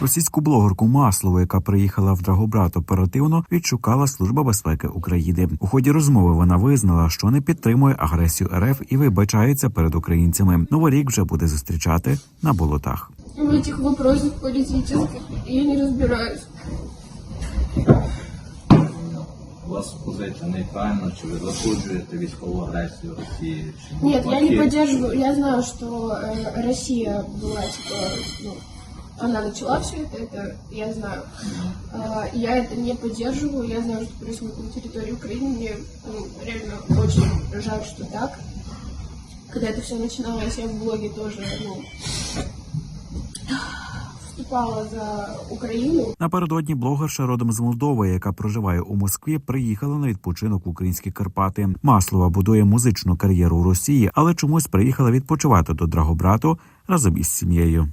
Російську блогерку Маслову, яка приїхала в Драгобрат оперативно, відшукала Служба безпеки України. У ході розмови вона визнала, що не підтримує агресію РФ і вибачається перед українцями. Новий рік вже буде зустрічати на болотах. В этих вопросах политических я не разбираюсь. У вас позиція нейтральна, чи ви засуджуєте військову агресію Росії? Чи Нет, я не навпаки? поддерживаю. Я знаю, что э, Россия была типа, ну, она начала все это, это я знаю. А, я это не поддерживаю. Я знаю, что происходит на территории Украины. Мне ну, реально очень жаль, что так. Когда это все начиналось, я в блоге тоже ну, вступала за Украину. Напередодні блогерша родом з Молдови, яка проживає у Москві, приїхала на відпочинок в українські Карпати. Маслова будує музичну кар'єру у Росії, але чомусь приїхала відпочивати до Драгобрату разом із сім'єю.